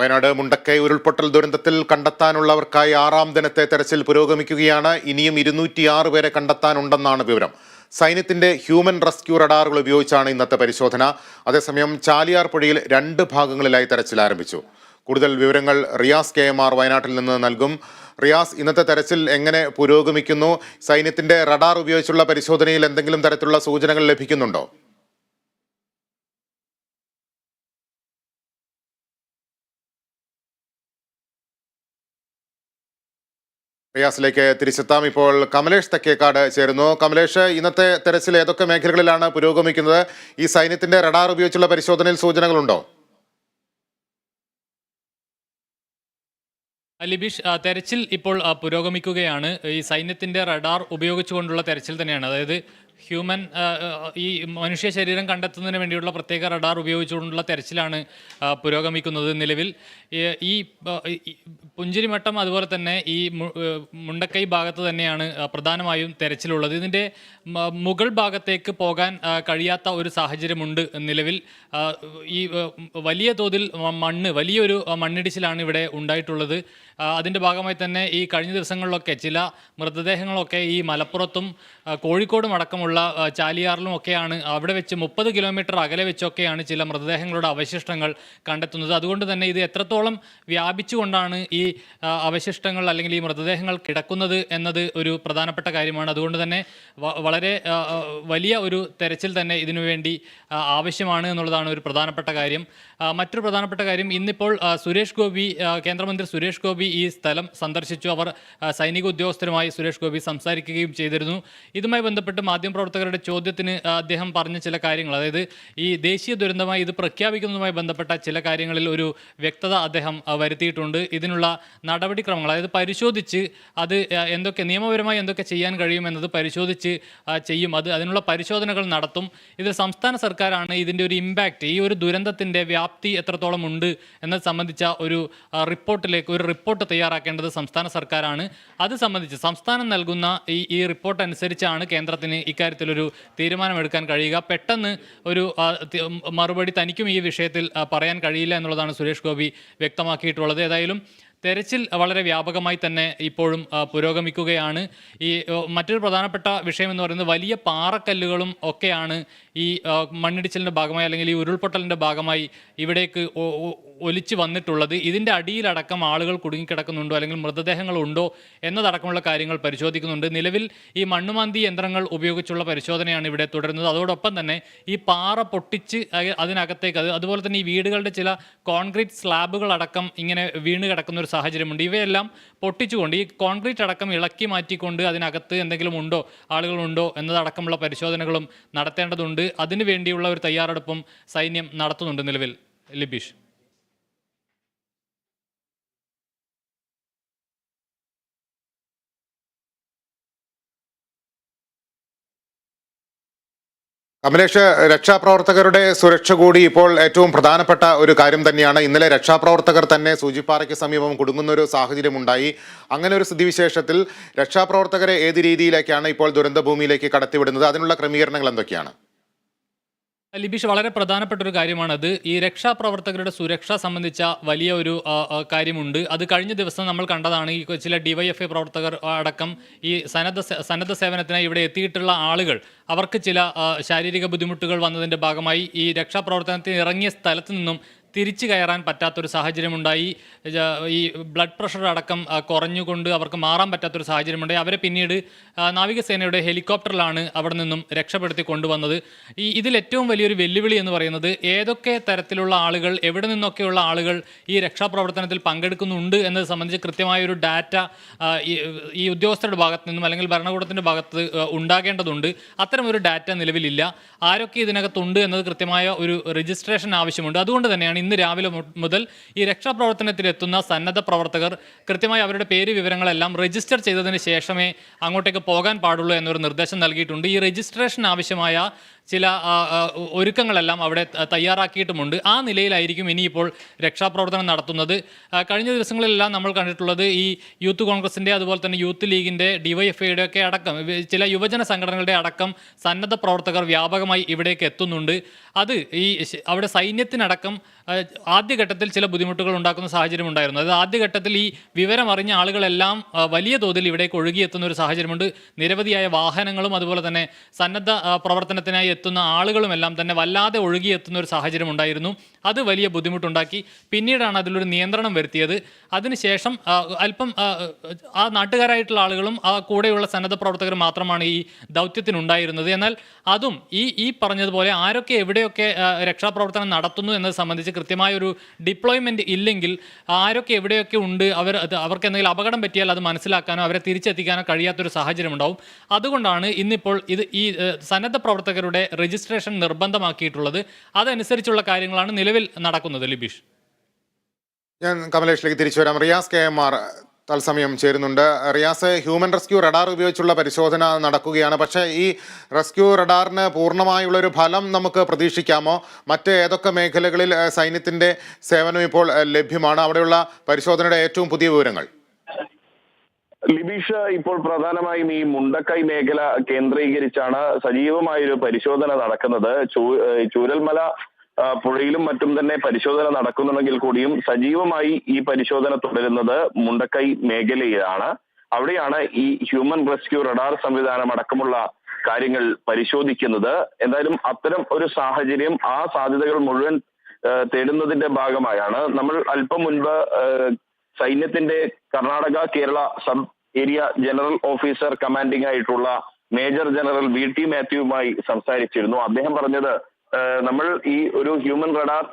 വയനാട് മുണ്ടക്കൈ ഉരുൾപൊട്ടൽ ദുരന്തത്തിൽ കണ്ടെത്താനുള്ളവർക്കായി ആറാം ദിനത്തെ തെരച്ചിൽ പുരോഗമിക്കുകയാണ്. ഇനിയും ഇരുന്നൂറ്റിയാറ് പേരെ കണ്ടെത്താനുണ്ടെന്നാണ് വിവരം. സൈന്യത്തിന്റെ ഹ്യൂമൻ റെസ്ക്യൂ റഡാറുകൾ ഉപയോഗിച്ചാണ് ഇന്നത്തെ പരിശോധന. അതേസമയം ചാലിയാർ പുഴയിൽ രണ്ട് ഭാഗങ്ങളിലായി തെരച്ചിൽ ആരംഭിച്ചു. കൂടുതൽ വിവരങ്ങൾ റിയാസ് കെ എം ആർ വയനാട്ടിൽ നിന്ന് നൽകും. റിയാസ് ഇന്നത്തെ തെരച്ചിൽ എങ്ങനെ പുരോഗമിക്കുന്നു? സൈന്യത്തിന്റെ റഡാർ ഉപയോഗിച്ചുള്ള പരിശോധനയിൽ എന്തെങ്കിലും തരത്തിലുള്ള സൂചനകൾ ലഭിക്കുന്നുണ്ടോ? റിയാസിലേക്ക് തിരിച്ചെത്താം. ഇപ്പോൾ കമലേഷ് തെക്കേക്കാട് ചേരുന്നു. കമലേഷ് ഇന്നത്തെ തെരച്ചിൽ ഏതൊക്കെ മേഖലകളിലാണ് പുരോഗമിക്കുന്നത്? ഈ സൈന്യത്തിന്റെ റഡാർ ഉപയോഗിച്ചുള്ള പരിശോധനയിൽ സൂചനകളുണ്ടോ? ലിബീഷ് തെരച്ചിൽ ഇപ്പോൾ പുരോഗമിക്കുകയാണ്. ഈ സൈന്യത്തിന്റെ റഡാർ ഉപയോഗിച്ചുകൊണ്ടുള്ള തെരച്ചിൽ തന്നെയാണ്. അതായത് ഹ്യൂമൻ ഈ മനുഷ്യ ശരീരം കണ്ടെത്തുന്നതിന് വേണ്ടിയുള്ള പ്രത്യേക റഡാർ ഉപയോഗിച്ചുകൊണ്ടുള്ള തെരച്ചിലാണ് പുരോഗമിക്കുന്നത് നിലവിൽ. ഈ- പുഞ്ചിരിമട്ടം അതുപോലെ തന്നെ ഈ മുണ്ടക്കൈ ഭാഗത്ത് തന്നെയാണ് പ്രധാനമായും തെരച്ചിലുള്ളത്. ഇതിന്റെ മുകൾ ഭാഗത്തേക്ക് പോകാൻ കഴിയാത്ത ഒരു സാഹചര്യമുണ്ട് നിലവിൽ. ഈ വലിയ തോതിൽ മണ്ണ് വലിയൊരു മണ്ണിടിച്ചിലാണ് ഇവിടെ ഉണ്ടായിട്ടുള്ളത്. അതിന്റെ ഭാഗമായി തന്നെ ഈ കഴിഞ്ഞ ദിവസങ്ങളിലൊക്കെ ചില മൃതദേഹങ്ങളൊക്കെ ഈ മലപ്പുറത്തും കോഴിക്കോടും അടക്കമുള്ള ആ, ചാലിയാറിലും ഒക്കെയാണ്. അവിടെ വെച്ച് മുപ്പത് കിലോമീറ്റർ അകലെ വെച്ചൊക്കെയാണ് ചില മൃതദേഹങ്ങളുടെ അവശിഷ്ടങ്ങൾ കണ്ടെത്തുന്നത്. അതുകൊണ്ട് തന്നെ ഇത് എത്രത്തോളം വ്യാപിച്ചുകൊണ്ടാണ് ഈ അവശിഷ്ടങ്ങൾ അല്ലെങ്കിൽ ഈ മൃതദേഹങ്ങൾ കിടക്കുന്നത് എന്നത് ഒരു പ്രധാനപ്പെട്ട കാര്യമാണ്. അതുകൊണ്ട് തന്നെ വളരെ വലിയ ഒരു തെരച്ചിൽ തന്നെ ഇതിനുവേണ്ടി ആവശ്യമാണ് എന്നുള്ളതാണ് ഒരു പ്രധാനപ്പെട്ട കാര്യം. മറ്റൊരു പ്രധാനപ്പെട്ട കാര്യം ഇന്നിപ്പോൾ സുരേഷ് ഗോപി കേന്ദ്രമന്ത്രി സുരേഷ് ഗോപി ഈ സ്ഥലം സന്ദർശിച്ചു. അവർ സൈനിക ഉദ്യോഗസ്ഥരുമായി സുരേഷ് ഗോപി സംസാരിക്കുകയും ചെയ്തിരുന്നു. ഇതുമായി ബന്ധപ്പെട്ട് മാധ്യമപ്രവർത്തകരുടെ ചോദ്യത്തിന് അദ്ദേഹം പറഞ്ഞ ചില കാര്യങ്ങൾ. അതായത് ഈ ദേശീയ ദുരന്തമായി ഇത് പ്രഖ്യാപിക്കുന്നതുമായി ബന്ധപ്പെട്ട ചില കാര്യങ്ങളിൽ ഒരു വ്യക്തത അദ്ദേഹം വരുത്തിയിട്ടുണ്ട്. ഇതിനുള്ള നടപടിക്രമങ്ങൾ അതായത് പരിശോധിച്ച് അത് എന്തൊക്കെ നിയമപരമായി എന്തൊക്കെ ചെയ്യാൻ കഴിയുമെന്നത് പരിശോധിച്ച് ചെയ്യും. അത് അതിനുള്ള പരിശോധനകൾ നടത്തും. ഇത് സംസ്ഥാന സർക്കാരാണ് ഇതിന്റെ ഒരു ഇമ്പാക്റ്റ് ഈ ഒരു ദുരന്തത്തിന്റെ വ്യാപ്തി എത്രത്തോളം ഉണ്ട് എന്നത് സംബന്ധിച്ച ഒരു റിപ്പോർട്ടിലേക്ക് ഒരു റിപ്പോർട്ട് തയ്യാറാക്കേണ്ടത് സംസ്ഥാന സർക്കാരാണ്. അത് സംബന്ധിച്ച് സംസ്ഥാനം നൽകുന്ന ഈ ഈ റിപ്പോർട്ട് അനുസരിച്ചാണ് കേന്ദ്രത്തിന് ഇക്കാര്യത്തിലൊരു തീരുമാനമെടുക്കാൻ കഴിയുക. പെട്ടെന്ന് ഒരു മറുപടി തനിക്കും ഈ വിഷയത്തിൽ പറയാൻ കഴിയില്ല എന്നുള്ളതാണ് സുരേഷ് ഗോപി വ്യക്തമാക്കിയിട്ടുള്ളത്. ഏതായാലും തെരച്ചിൽ വളരെ വ്യാപകമായി തന്നെ ഇപ്പോഴും പുരോഗമിക്കുകയാണ്. ഈ മറ്റൊരു പ്രധാനപ്പെട്ട വിഷയം എന്ന് പറയുന്നത് വലിയ പാറക്കല്ലുകളും ഒക്കെയാണ് ഈ മണ്ണിടിച്ചിലിന്റെ ഭാഗമായി അല്ലെങ്കിൽ ഈ ഉരുൾപൊട്ടലിന്റെ ഭാഗമായി ഇവിടേക്ക് ഒലിച്ചു വന്നിട്ടുള്ളത് ഇതിന്റെ അടിയിലടക്കം ആളുകൾ കുടുങ്ങിക്കിടക്കുന്നുണ്ടോ അല്ലെങ്കിൽ മൃതദേഹങ്ങളുണ്ടോ എന്നതടക്കമുള്ള കാര്യങ്ങൾ പരിശോധിക്കുന്നുണ്ട്. നിലവിൽ ഈ മണ്ണുമാന്തി യന്ത്രങ്ങൾ ഉപയോഗിച്ചുള്ള പരിശോധനയാണ് ഇവിടെ തുടരുന്നത്. അതോടൊപ്പം തന്നെ ഈ പാറ പൊട്ടിച്ച് അതിനകത്തേക്ക് അത് അതുപോലെ തന്നെ ഈ വീടുകളുടെ ചില കോൺക്രീറ്റ് സ്ലാബുകളടക്കം ഇങ്ങനെ വീണ് കിടക്കുന്ന ഒരു സാഹചര്യമുണ്ട്. ഇവയെല്ലാം പൊട്ടിച്ചുകൊണ്ട് ഈ കോൺക്രീറ്റ് അടക്കം ഇളക്കി മാറ്റിക്കൊണ്ട് അതിനകത്ത് എന്തെങ്കിലും ഉണ്ടോ ആളുകളുണ്ടോ എന്നതടക്കമുള്ള പരിശോധനകളും നടത്തേണ്ടതുണ്ട്. അതിനു വേണ്ടിയുള്ള ഒരു തയ്യാറെടുപ്പും സൈന്യം നടത്തുന്നുണ്ട് നിലവിൽ. ലിബീഷ്. കമലേഷ് രക്ഷാപ്രവർത്തകരുടെ സുരക്ഷ കൂടി ഇപ്പോൾ ഏറ്റവും പ്രധാനപ്പെട്ട ഒരു കാര്യം തന്നെയാണ്. ഇന്നലെ രക്ഷാപ്രവർത്തകർ തന്നെ സൂചിപ്പാറയ്ക്ക് സമീപം കുടുങ്ങുന്ന ഒരു സാഹചര്യം ഉണ്ടായി അങ്ങനെ ഒരു സ്ഥിതിവിശേഷത്തിൽ രക്ഷാപ്രവർത്തകരെ ഏത് രീതിയിലേക്കാണ് ഇപ്പോൾ ദുരന്തഭൂമിയിലേക്ക് കടത്തിവിടുന്നത്? അതിനുള്ള ക്രമീകരണങ്ങൾ എന്തൊക്കെയാണ്? ലിബീഷ് വളരെ പ്രധാനപ്പെട്ട ഒരു കാര്യമാണത്. ഈ രക്ഷാപ്രവർത്തകരുടെ സുരക്ഷ സംബന്ധിച്ച വലിയ ഒരു കാര്യമുണ്ട്. അത് കഴിഞ്ഞ ദിവസം നമ്മൾ കണ്ടതാണ് ഈ ചില ഡിവൈഎഫ്ഐ പ്രവർത്തകർ അടക്കം ഈ സന്നദ്ധ സന്നദ്ധ സേവനത്തിനായി ഇവിടെ എത്തിയിട്ടുള്ള ആളുകൾ. അവർക്ക് ചില ശാരീരിക ബുദ്ധിമുട്ടുകൾ വന്നതിന്റെ ഭാഗമായി ഈ രക്ഷാപ്രവർത്തനത്തിന് ഇറങ്ങിയ സ്ഥലത്ത് നിന്നും തിരിച്ചു കയറാൻ പറ്റാത്തൊരു സാഹചര്യമുണ്ടായി. ഈ ബ്ലഡ് പ്രഷർ അടക്കം കുറഞ്ഞുകൊണ്ട് അവർക്ക് മാറാൻ പറ്റാത്തൊരു സാഹചര്യമുണ്ടായി. അവരെ പിന്നീട് നാവികസേനയുടെ ഹെലികോപ്റ്ററിലാണ് അവിടെ നിന്നും രക്ഷപ്പെടുത്തി കൊണ്ടുവന്നത്. ഈ ഇതിൽ ഏറ്റവും വലിയൊരു വെല്ലുവിളി എന്ന് പറയുന്നത് ഏതൊക്കെ തരത്തിലുള്ള ആളുകൾ എവിടെ നിന്നൊക്കെയുള്ള ആളുകൾ ഈ രക്ഷാപ്രവർത്തനത്തിൽ പങ്കെടുക്കുന്നുണ്ട് എന്നത് സംബന്ധിച്ച് കൃത്യമായ ഒരു ഡാറ്റ ഈ- ഉദ്യോഗസ്ഥരുടെ ഭാഗത്തു നിന്നും അല്ലെങ്കിൽ ഭരണകൂടത്തിന്റെ ഭാഗത്ത് ഉണ്ടാകേണ്ടതുണ്ട്. അത്തരം ഒരു ഡാറ്റ നിലവിലില്ല. ആരൊക്കെ ഇതിനകത്തുണ്ട് എന്നത് കൃത്യമായ ഒരു രജിസ്ട്രേഷൻ ആവശ്യമുണ്ട്. അതുകൊണ്ട് തന്നെയാണ് ഇന്ന് രാവിലെ മുതൽ ഈ രക്ഷാപ്രവർത്തനത്തിൽ എത്തുന്ന സന്നദ്ധ പ്രവർത്തകർ കൃത്യമായി അവരുടെ പേര് വിവരങ്ങളെല്ലാം രജിസ്റ്റർ ചെയ്തതിന് ശേഷമേ അങ്ങോട്ടേക്ക് പോകാൻ പാടുള്ളൂ എന്നൊരു നിർദ്ദേശം നൽകിയിട്ടുണ്ട്. ഈ രജിസ്ട്രേഷൻ ആവശ്യമായ ചില ഒരുക്കങ്ങളെല്ലാം അവിടെ തയ്യാറാക്കിയിട്ടുമുണ്ട്. ആ നിലയിലായിരിക്കും ഇനിയിപ്പോൾ രക്ഷാപ്രവർത്തനം നടത്തുന്നത്. കഴിഞ്ഞ ദിവസങ്ങളിലെല്ലാം നമ്മൾ കണ്ടിട്ടുള്ളത് ഈ യൂത്ത് കോൺഗ്രസിന്റെ അതുപോലെ തന്നെ യൂത്ത് ലീഗിന്റെ ഡിവൈഎഫ്ഐയുടെ ഒക്കെ അടക്കം ചില യുവജന സംഘടനകളുടെ അടക്കം സന്നദ്ധ പ്രവർത്തകർ വ്യാപകമായി ഇവിടേക്ക് എത്തുന്നുണ്ട്. അത് ഈ അവിടെ സൈന്യത്തിനടക്കം ആദ്യഘട്ടത്തിൽ ചില ബുദ്ധിമുട്ടുകൾ ഉണ്ടാക്കുന്ന സാഹചര്യം ഉണ്ടായിരുന്നു. അത് ആദ്യഘട്ടത്തിൽ ഈ വിവരം അറിഞ്ഞ ആളുകളെല്ലാം വലിയ തോതിൽ ഇവിടേക്ക് ഒഴുകിയെത്തുന്ന ഒരു സാഹചര്യമുണ്ട്. നിരവധിയായ വാഹനങ്ങളും അതുപോലെ തന്നെ സന്നദ്ധ പ്രവർത്തനത്തിനായി എത്തുന്ന ആളുകളുമെല്ലാം തന്നെ വല്ലാതെ ഒഴുകിയെത്തുന്ന ഒരു സാഹചര്യം ഉണ്ടായിരുന്നു. അത് വലിയ ബുദ്ധിമുട്ടുണ്ടാക്കി. പിന്നീടാണ് അതിലൊരു നിയന്ത്രണം വരുത്തിയത്. അതിനുശേഷം അല്പം ആ, നാട്ടുകാരായിട്ടുള്ള ആളുകളും ആ കൂടെയുള്ള സന്നദ്ധ പ്രവർത്തകർ മാത്രമാണ് ഈ ദൗത്യത്തിനുണ്ടായിരുന്നത്. എന്നാൽ അതും ഈ ഈ പറഞ്ഞതുപോലെ ആരൊക്കെ എവിടെയൊക്കെ രക്ഷാപ്രവർത്തനം നടത്തുന്നു എന്നത് സംബന്ധിച്ച് കൃത്യമായ ഒരു ഡിപ്ലോയ്മെന്റ് ഇല്ലെങ്കിൽ ആരൊക്കെ എവിടെയൊക്കെ ഉണ്ട് അവർ അവർക്ക് എന്തെങ്കിലും അപകടം പറ്റിയാൽ അത് മനസ്സിലാക്കാനോ അവരെ തിരിച്ചെത്തിക്കാനോ കഴിയാത്തൊരു സാഹചര്യം ഉണ്ടാവും അതുകൊണ്ടാണ് ഇന്നിപ്പോൾ ഇത് ഈ സന്നദ്ധ പ്രവർത്തകരുടെ രജിസ്ട്രേഷൻ നിർബന്ധമാക്കിയിട്ടുള്ളത്. അതനുസരിച്ചുള്ള കാര്യങ്ങളാണ് നിലവിൽ നടക്കുന്നത് ലിബീഷ്. ഞാൻ കമലേഷിലേക്ക് തിരിച്ചു വരാം. റിയാസ് കെ. എം. ആർ. തത്സമയം ചേരുന്നുണ്ട്. റിയാസ് ഹ്യൂമൻ റെസ്ക്യൂ റഡാർ ഉപയോഗിച്ചുള്ള പരിശോധന നടക്കുകയാണ്. പക്ഷേ ഈ റെസ്ക്യൂ റഡാറിന് പൂർണമായുള്ള ഒരു ഫലം നമുക്ക് പ്രതീക്ഷിക്കാമോ? മറ്റ് ഏതൊക്കെ മേഖലകളിൽ സൈന്യത്തിന്റെ സേവനം ഇപ്പോൾ ലഭ്യമാണ്? അവിടെയുള്ള പരിശോധനയുടെ ഏറ്റവും പുതിയ വിവരങ്ങൾ. ലിബീഷ് ഇപ്പോൾ പ്രധാനമായും ഈ മുണ്ടക്കൈ മേഖല കേന്ദ്രീകരിച്ചാണ് സജീവമായൊരു പരിശോധന നടക്കുന്നത്. ചൂ- ചൂരൽമല പുഴയിലും മറ്റും തന്നെ പരിശോധന നടക്കുന്നുണ്ടെങ്കിൽ കൂടിയും സജീവമായി ഈ പരിശോധന തുടരുന്നത് മുണ്ടക്കൈ മേഖലയിലാണ്. അവിടെയാണ് ഈ ഹ്യൂമൻ റെസ്ക്യൂ റഡാർ സംവിധാനം അടക്കമുള്ള കാര്യങ്ങൾ പരിശോധിക്കുന്നത്. എന്തായാലും അത്തരം ഒരു സാഹചര്യം ആ സാധ്യതകൾ മുഴുവൻ തേടുന്നതിന്റെ ഭാഗമായാണ്. നമ്മൾ അല്പം മുൻപ് സൈന്യത്തിന്റെ Karnataka Kerala sub area general officer commanding ആയിട്ടുള്ള മേജർ ജനറൽ വി ടി മാത്യുവുമായി സംസാരിച്ചിരുന്നു. അദ്ദേഹം പറഞ്ഞത് നമ്മൾ ഈ ഒരു ഹ്യൂമൻ റഡാർ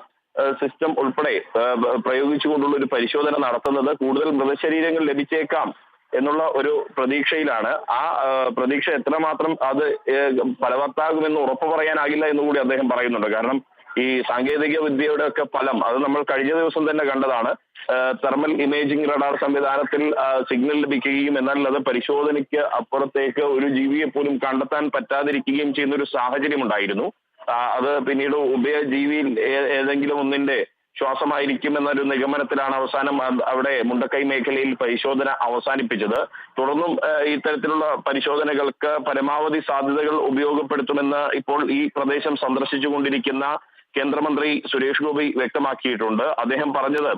സിസ്റ്റം ഉൾപ്പെടെ പ്രയോഗിച്ചുകൊണ്ടുള്ള ഒരു പരിശോധന നടത്തുന്നത് കൂടുതൽ മൃതശരീരങ്ങൾ ലഭിച്ചേക്കാം എന്നുള്ള ഒരു പ്രതീക്ഷയിലാണ്. ആ പ്രതീക്ഷ എത്രമാത്രം അത് ഫലവത്താകുമെന്ന് ഉറപ്പു പറയാനാകില്ല എന്ന് കൂടി അദ്ദേഹം പറയുന്നുണ്ട്. കാരണം ഈ സാങ്കേതിക വിദ്യയുടെ ഒക്കെ ഫലം അത് നമ്മൾ കഴിഞ്ഞ ദിവസം തന്നെ കണ്ടതാണ്. തെർമൽ ഇമേജിംഗ് റഡാർ സംവിധാനത്തിൽ സിഗ്നൽ ലഭിക്കുകയും എന്നാൽ അത് പരിശോധനയ്ക്ക് അപ്പുറത്തേക്ക് ഒരു ജീവിയെ പോലും കണ്ടെത്താൻ പറ്റാതിരിക്കുകയും ചെയ്യുന്ന ഒരു സാഹചര്യം ഉണ്ടായിരുന്നു. അത് പിന്നീട് ഉഭയജീവിയിൽ ഏതെങ്കിലും ഒന്നിന്റെ ശ്വാസമായിരിക്കും എന്നൊരു നിഗമനത്തിലാണ് അവസാനം അവിടെ മുണ്ടക്കൈ മേഖലയിൽ പരിശോധന അവസാനിപ്പിച്ചത്. തുടർന്നും ഇത്തരത്തിലുള്ള പരിശോധനകൾക്ക് പരമാവധി സാധ്യതകൾ ഉപയോഗപ്പെടുത്തുമെന്ന് ഇപ്പോൾ ഈ പ്രദേശം സന്ദർശിച്ചുകൊണ്ടിരിക്കുന്ന കേന്ദ്രമന്ത്രി സുരേഷ് ഗോപി വ്യക്തമാക്കിയിട്ടുണ്ട്. അദ്ദേഹം പറഞ്ഞത്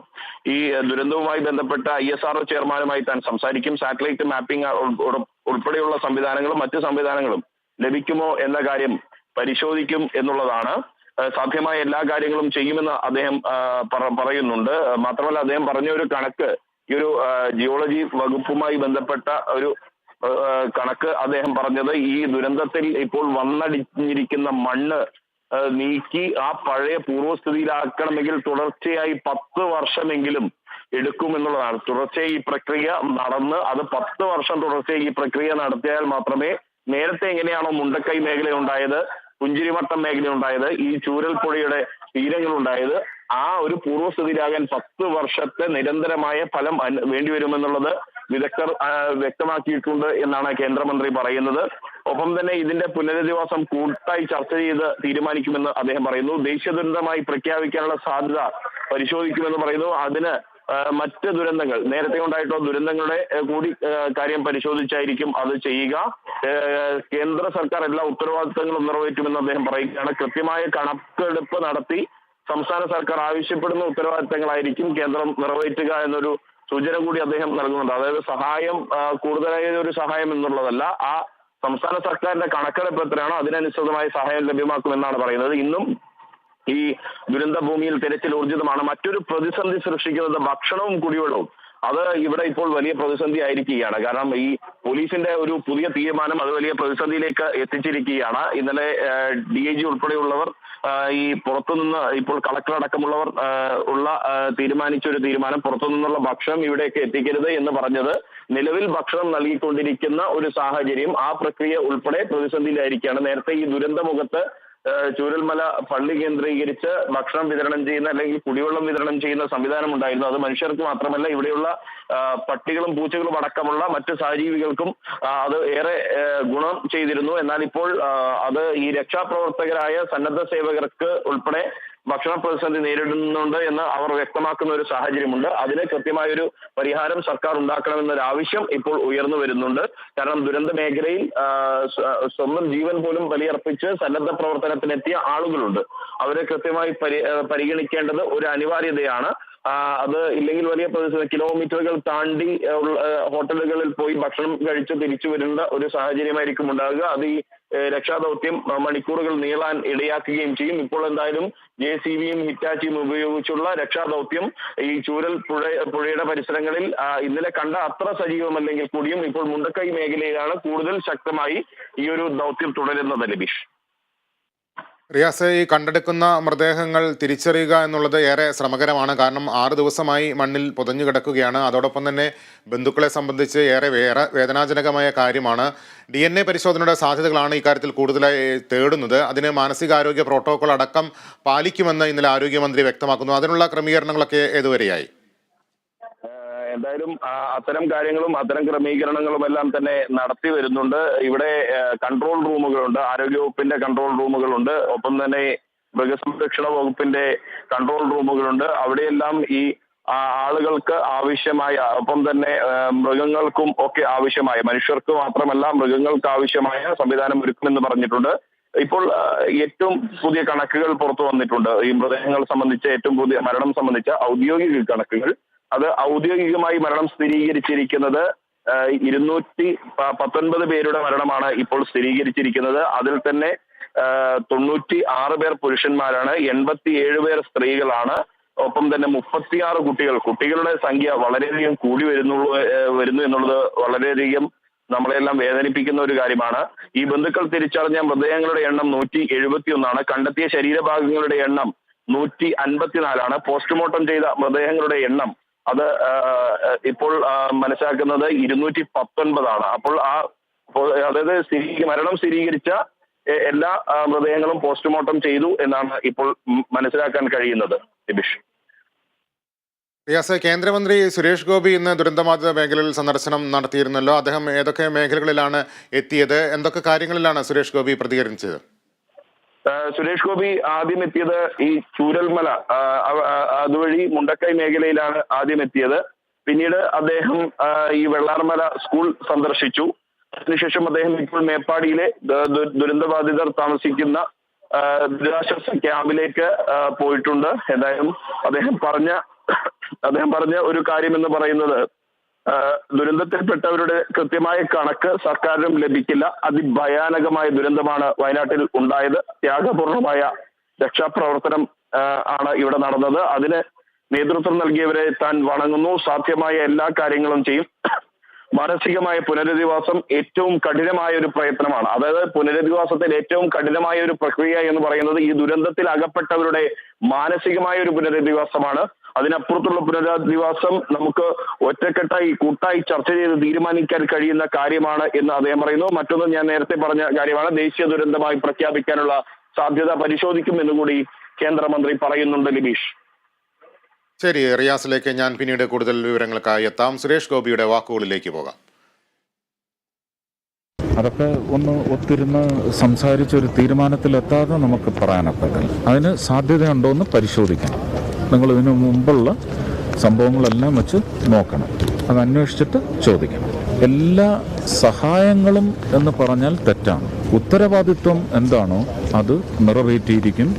ഈ ദുരന്തവുമായി ബന്ധപ്പെട്ട ഐ എസ് ആർ ചെയർമാനുമായി താൻ സംസാരിക്കും സാറ്റലൈറ്റ് മാപ്പിംഗ് ഉൾപ്പെടെയുള്ള സംവിധാനങ്ങളും മറ്റ് സംവിധാനങ്ങളും ലഭിക്കുമോ എന്ന കാര്യം പരിശോധിക്കും എന്നുള്ളതാണ് സാധ്യമായ എല്ലാ കാര്യങ്ങളും ചെയ്യുമെന്ന് അദ്ദേഹം പറയുന്നുണ്ട്. മാത്രമല്ല അദ്ദേഹം പറഞ്ഞ ഒരു കണക്ക് ഈ ഒരു ജിയോളജി വകുപ്പുമായി ബന്ധപ്പെട്ട ഒരു കണക്ക് അദ്ദേഹം പറഞ്ഞത് ഈ ദുരന്തത്തിൽ ഇപ്പോൾ വന്നടിഞ്ഞിരിക്കുന്ന മണ്ണ് നീക്കി ആ പഴയ പൂർവസ്ഥിതിയിലാക്കണമെങ്കിൽ തുടർച്ചയായി പത്ത് വർഷമെങ്കിലും എടുക്കും എന്നുള്ളതാണ് തുടർച്ചയായി ഈ പ്രക്രിയ നടന്ന് അത് പത്ത് വർഷം തുടർച്ചയായി ഈ പ്രക്രിയ നടത്തിയാൽ മാത്രമേ നേരത്തെ എങ്ങനെയാണോ മുണ്ടക്കൈ മേഖല ഉണ്ടായത് പുഞ്ചിരിമട്ടം മേഖല ഉണ്ടായത് ഈ ചൂരൽപ്പുഴയുടെ തീരങ്ങൾ ഉണ്ടായത് ആ ഒരു പൂർവസ്ഥിതിയിലാകാൻ പത്ത് വർഷത്തെ നിരന്തരമായ ഫലം വേണ്ടിവരുമെന്നുള്ളത് വിദഗ്ധർ വ്യക്തമാക്കിയിട്ടുണ്ട് എന്നാണ് കേന്ദ്രമന്ത്രി പറയുന്നത്. ഒപ്പം തന്നെ ഇതിന്റെ പുനരധിവാസം കൂട്ടായി ചർച്ച ചെയ്ത് തീരുമാനിക്കുമെന്ന് അദ്ദേഹം പറയുന്നു. ദേശീയ ദുരന്തമായി പ്രഖ്യാപിക്കാനുള്ള സാധ്യത പരിശോധിക്കുമെന്ന് പറയുന്നു. അതിന് മറ്റ് ദുരന്തങ്ങൾ നേരത്തെ ഉണ്ടായിട്ടുള്ള ദുരന്തങ്ങളുടെ കൂടി കാര്യം പരിശോധിച്ചായിരിക്കും അത് ചെയ്യുക. കേന്ദ്ര സർക്കാർ എല്ലാ ഉത്തരവാദിത്തങ്ങളും നിറവേറ്റുമെന്ന് അദ്ദേഹം പറയുകയാണ്. കൃത്യമായ കണക്കെടുപ്പ് നടത്തി സംസ്ഥാന സർക്കാർ ആവശ്യപ്പെടുന്ന ഉത്തരവാദിത്തങ്ങളായിരിക്കും കേന്ദ്രം നിറവേറ്റുക എന്നൊരു സൂചന കൂടി അദ്ദേഹം നൽകുന്നുണ്ട്. അതായത് സഹായം കൂടുതലായ ഒരു സഹായം എന്നുള്ളതല്ല ആ സംസ്ഥാന സർക്കാരിന്റെ കണക്കെടുപ്പ് എത്രയാണോ അതിനനുസൃതമായ സഹായം ലഭ്യമാക്കുമെന്നാണ് പറയുന്നത്. ഇന്നും ഈ ദുരന്ത ഭൂമിയിൽ തിരച്ചിൽ ഊർജിതമാണ്. മറ്റൊരു പ്രതിസന്ധി സൃഷ്ടിക്കുന്നത് ഭക്ഷണവും കുടിവെള്ളവും. അത് ഇവിടെ ഇപ്പോൾ വലിയ പ്രതിസന്ധി ആയിരിക്കുകയാണ്. കാരണം ഈ പോലീസിന്റെ ഒരു പുതിയ തീരുമാനം അത് വലിയ പ്രതിസന്ധിയിലേക്ക് എത്തിച്ചിരിക്കുകയാണ്. ഇന്നലെ ഡി ഐ ജി ഉൾപ്പെടെയുള്ളവർ ഈ പുറത്തുനിന്ന് ഇപ്പോൾ കളക്ടർ അടക്കമുള്ളവർ ഉള്ള തീരുമാനിച്ച ഒരു തീരുമാനം പുറത്തുനിന്നുള്ള ഭക്ഷണം ഇവിടേക്ക് എത്തിക്കരുത് എന്ന് പറഞ്ഞത് നിലവിൽ ഭക്ഷണം നൽകിക്കൊണ്ടിരിക്കുന്ന ഒരു സാഹചര്യം ആ പ്രക്രിയ ഉൾപ്പെടെ പ്രതിസന്ധിയിലായിരിക്കുകയാണ്. നേരത്തെ ഈ ദുരന്തമുഖത്ത് ചൂരൽമല പള്ളി കേന്ദ്രീകരിച്ച് ഭക്ഷണം വിതരണം ചെയ്യുന്ന അല്ലെങ്കിൽ കുടിവെള്ളം വിതരണം ചെയ്യുന്ന സംവിധാനം ഉണ്ടായിരുന്നു അത് മനുഷ്യർക്ക് മാത്രമല്ല ഇവിടെയുള്ള പട്ടികളും പൂച്ചകളും അടക്കമുള്ള മറ്റ് സഹജീവികൾക്കും അത് ഏറെ ഗുണം ചെയ്തിരുന്നു. എന്നാൽ ഇപ്പോൾ അത് ഈ രക്ഷാപ്രവർത്തകരായ സന്നദ്ധ സേവകർക്ക് ഉൾപ്പെടെ ഭക്ഷണ പ്രതിസന്ധി നേരിടുന്നുണ്ട് എന്ന് അവർ വ്യക്തമാക്കുന്ന ഒരു സാഹചര്യമുണ്ട്. അതിന് കൃത്യമായൊരു പരിഹാരം സർക്കാർ ഉണ്ടാക്കണമെന്നൊരു ആവശ്യം ഇപ്പോൾ ഉയർന്നു വരുന്നുണ്ട്. കാരണം ദുരന്ത മേഖലയിൽ സ്വന്തം ജീവൻ പോലും ബലിയർപ്പിച്ച് സന്നദ്ധ പ്രവർത്തനത്തിനെത്തിയ ആളുകളുണ്ട്. അവരെ കൃത്യമായി പരി പരിഗണിക്കേണ്ടത് ഒരു അനിവാര്യതയാണ്. അത് ഇല്ലെങ്കിൽ വലിയ കിലോമീറ്ററുകൾ താണ്ടി ഹോട്ടലുകളിൽ പോയി ഭക്ഷണം കഴിച്ച് തിരിച്ചു വരുന്ന ഒരു സാഹചര്യമായിരിക്കും ഉണ്ടാകുക. അത് ഈ രക്ഷാദൗത്യം മണിക്കൂറുകൾ നീളാൻ ഇടയാക്കുകയും ചെയ്യും. ഇപ്പോൾ എന്തായാലും ജെ സി ബിയും ഹിറ്റാച്ചിയും ഉപയോഗിച്ചുള്ള രക്ഷാദൗത്യം ഈ ചൂരൽ പുഴ പുഴയുടെ പരിസരങ്ങളിൽ ഇന്നലെ കണ്ട അത്ര സജീവമല്ലെങ്കിൽ കൂടിയും ഇപ്പോൾ മുണ്ടക്കൈ മേഖലയിലാണ് കൂടുതൽ ശക്തമായി ഈ ഒരു ദൗത്യം തുടരുന്നത് ലബീഷ്. റിയാസ് ഈ കണ്ടെടുക്കുന്ന മൃതദേഹങ്ങൾ തിരിച്ചറിയുക എന്നുള്ളത് ഏറെ ശ്രമകരമാണ്. കാരണം ആറ് ദിവസമായി മണ്ണിൽ പുതഞ്ഞു കിടക്കുകയാണ്. അതോടൊപ്പം തന്നെ ബന്ധുക്കളെ സംബന്ധിച്ച് ഏറെ വേറെ വേദനാജനകമായ കാര്യമാണ്. ഡി എൻ എ പരിശോധനയുടെ സാധ്യതകളാണ് ഇക്കാര്യത്തിൽ കൂടുതലായി തേടുന്നത്. അതിന് മാനസികാരോഗ്യ പ്രോട്ടോകോൾ അടക്കം പാലിക്കുമെന്ന് ഇന്നലെ ആരോഗ്യമന്ത്രി വ്യക്തമാക്കുന്നു. അതിനുള്ള ക്രമീകരണങ്ങളൊക്കെ ഏതുവരെയായി? എന്തായാലും അത്തരം കാര്യങ്ങളും അത്തരം ക്രമീകരണങ്ങളും എല്ലാം തന്നെ നടത്തി വരുന്നുണ്ട്. ഇവിടെ കൺട്രോൾ റൂമുകളുണ്ട് ആരോഗ്യവകുപ്പിന്റെ കൺട്രോൾ റൂമുകളുണ്ട് ഒപ്പം തന്നെ മൃഗസംരക്ഷണ വകുപ്പിന്റെ കൺട്രോൾ റൂമുകളുണ്ട്. അവിടെയെല്ലാം ഈ ആളുകൾക്ക് ആവശ്യമായ ഒപ്പം തന്നെ മൃഗങ്ങൾക്കും ഒക്കെ ആവശ്യമായ മനുഷ്യർക്ക് മാത്രമല്ല മൃഗങ്ങൾക്ക് ആവശ്യമായ സംവിധാനം ഒരുക്കുമെന്ന് പറഞ്ഞിട്ടുണ്ട്. ഇപ്പോൾ ഏറ്റവും പുതിയ കണക്കുകൾ പുറത്തു വന്നിട്ടുണ്ട്. ഈ മൃതദേഹങ്ങൾ സംബന്ധിച്ച ഏറ്റവും പുതിയ മരണം സംബന്ധിച്ച ഔദ്യോഗിക കണക്കുകൾ. അത് ഔദ്യോഗികമായി മരണം സ്ഥിരീകരിച്ചിരിക്കുന്നത് ഇരുന്നൂറ്റി പത്തൊൻപത് പേരുടെ മരണമാണ് ഇപ്പോൾ സ്ഥിരീകരിച്ചിരിക്കുന്നത്. അതിൽ തന്നെ തൊണ്ണൂറ്റി ആറ് പേർ പുരുഷന്മാരാണ് എൺപത്തി ഏഴ് പേർ സ്ത്രീകളാണ്. ഒപ്പം തന്നെ മുപ്പത്തിയാറ് കുട്ടികൾ കുട്ടികളുടെ സംഖ്യ വളരെയധികം കൂടി വരുന്നുള്ളൂ ഏ, വരുന്നു എന്നുള്ളത് വളരെയധികം നമ്മളെല്ലാം വേദനിപ്പിക്കുന്ന ഒരു കാര്യമാണ്. ഈ ബന്ധുക്കൾ തിരിച്ചറിഞ്ഞ മൃതദേഹങ്ങളുടെ എണ്ണം നൂറ്റി എഴുപത്തി ഒന്നാണ് കണ്ടെത്തിയ ശരീരഭാഗങ്ങളുടെ എണ്ണം നൂറ്റി അൻപത്തിനാലാണ് പോസ്റ്റ്മോർട്ടം ചെയ്ത മൃതദേഹങ്ങളുടെ എണ്ണം അത് ഇപ്പോൾ മനസ്സിലാക്കുന്നത് ഇരുന്നൂറ്റി പത്തൊൻപതാണ് അപ്പോൾ ആ അതായത് മരണം സ്ഥിരീകരിച്ച എല്ലാ മൃതദേഹങ്ങളും പോസ്റ്റ്മോർട്ടം ചെയ്തു എന്നാണ് ഇപ്പോൾ മനസ്സിലാക്കാൻ കഴിയുന്നത് നിബിഷ് കേന്ദ്രമന്ത്രി സുരേഷ് ഗോപി ഇന്ന് ദുരന്തബാധിത മേഖലയിൽ സന്ദർശനം നടത്തിയിരുന്നല്ലോ. അദ്ദേഹം ഏതൊക്കെ മേഖലകളിലാണ് എത്തിയത്? എന്തൊക്കെ കാര്യങ്ങളിലാണ് സുരേഷ് ഗോപി പ്രതികരിച്ചത്? സുരേഷ് ഗോപി ആദ്യം എത്തിയത് ഈ ചൂരൽമല അതുവഴി മുണ്ടക്കൈ മേഖലയിലാണ് ആദ്യം എത്തിയത്. പിന്നീട് അദ്ദേഹം ഈ വെള്ളാർമല സ്കൂൾ സന്ദർശിച്ചു. അതിനുശേഷം അദ്ദേഹം ഇപ്പോൾ മേപ്പാടിയിലെ ദുരന്തബാധിതർ താമസിക്കുന്ന ദുരിതാശ്വാസ ക്യാമ്പിലേക്ക് പോയിട്ടുണ്ട്. എന്തായാലും അദ്ദേഹം പറഞ്ഞ അദ്ദേഹം പറഞ്ഞ ഒരു കാര്യം എന്ന് പറയുന്നത് ദുരന്തത്തിൽപ്പെട്ടവരുടെ കൃത്യമായ കണക്ക് സർക്കാരിനും ലഭിക്കില്ല. അതിഭയാനകമായ ദുരന്തമാണ് വയനാട്ടിൽ ഉണ്ടായത്. ത്യാഗപൂർണമായ രക്ഷാപ്രവർത്തനം ആണ് ഇവിടെ നടന്നത്. അതിന് നേതൃത്വം നൽകിയവരെ താൻ വണങ്ങുന്നു. സാധ്യമായ എല്ലാ കാര്യങ്ങളും ചെയ്യും. മാനസികമായ പുനരധിവാസം ഏറ്റവും കഠിനമായ ഒരു പ്രയത്നമാണ്. അതായത് പുനരധിവാസത്തിൽ ഏറ്റവും കഠിനമായ ഒരു പ്രക്രിയ എന്ന് പറയുന്നത് ഈ ദുരന്തത്തിൽ അകപ്പെട്ടവരുടെ മാനസികമായ ഒരു പുനരധിവാസമാണ്. അതിനപ്പുറത്തുള്ള പുനരധിവാസം നമുക്ക് ഒറ്റക്കെട്ടായി കൂട്ടായി ചർച്ച ചെയ്ത് തീരുമാനിക്കാൻ കഴിയുന്ന കാര്യമാണ് എന്ന് അദ്ദേഹം പറയുന്നു. മറ്റൊന്ന് ഞാൻ നേരത്തെ പറഞ്ഞ കാര്യമാണ് ദേശീയ ദുരന്തമായി പ്രഖ്യാപിക്കാനുള്ള സാധ്യത പരിശോധിക്കും എന്നുകൂടി കേന്ദ്രമന്ത്രി പറയുന്നുണ്ട് ലിബീഷ്. ശരി റിയാസിലേക്ക് ഞാൻ പിന്നീട് കൂടുതൽ വിവരങ്ങൾക്കായി എത്താം. സുരേഷ് ഗോപിയുടെ വാക്കുകളിലേക്ക് പോകാം. അതൊക്കെ ഒന്ന് ഒത്തിരുന്ന് സംസാരിച്ചൊരു തീരുമാനത്തിലെത്താതെ നമുക്ക് പറയാനൊക്കത്തില്ല. അതിന് സാധ്യതയുണ്ടോ എന്ന് പരിശോധിക്കണം. നിങ്ങൾ ഇതിനു മുമ്പുള്ള സംഭവങ്ങളെല്ലാം വെച്ച് നോക്കണം. അത് അന്വേഷിച്ചിട്ട് ചോദിക്കണം. എല്ലാ സഹായങ്ങളും എന്ന് പറഞ്ഞാൽ തെറ്റാണ്. ഉത്തരവാദിത്വം എന്താണോ അത് നിറവേറ്റിയിരിക്കും.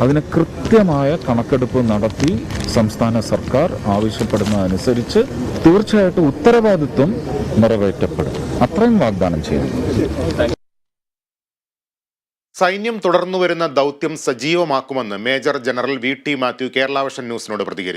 അതിന് കൃത്യമായ കണക്കെടുപ്പ് നടത്തി സംസ്ഥാന സർക്കാർ ആവശ്യപ്പെടുന്നതനുസരിച്ച് തീർച്ചയായിട്ടും ഉത്തരവാദിത്വം നിറവേറ്റപ്പെടും. അത്രയും വാഗ്ദാനം ചെയ്യുന്നു. സൈന്യം തുടർന്നു വരുന്ന ദൗത്യം സജീവമാക്കുമെന്ന് major general V T Mathew Kerala Vision ന്യൂസിനോട് പ്രതികരിച്ചു.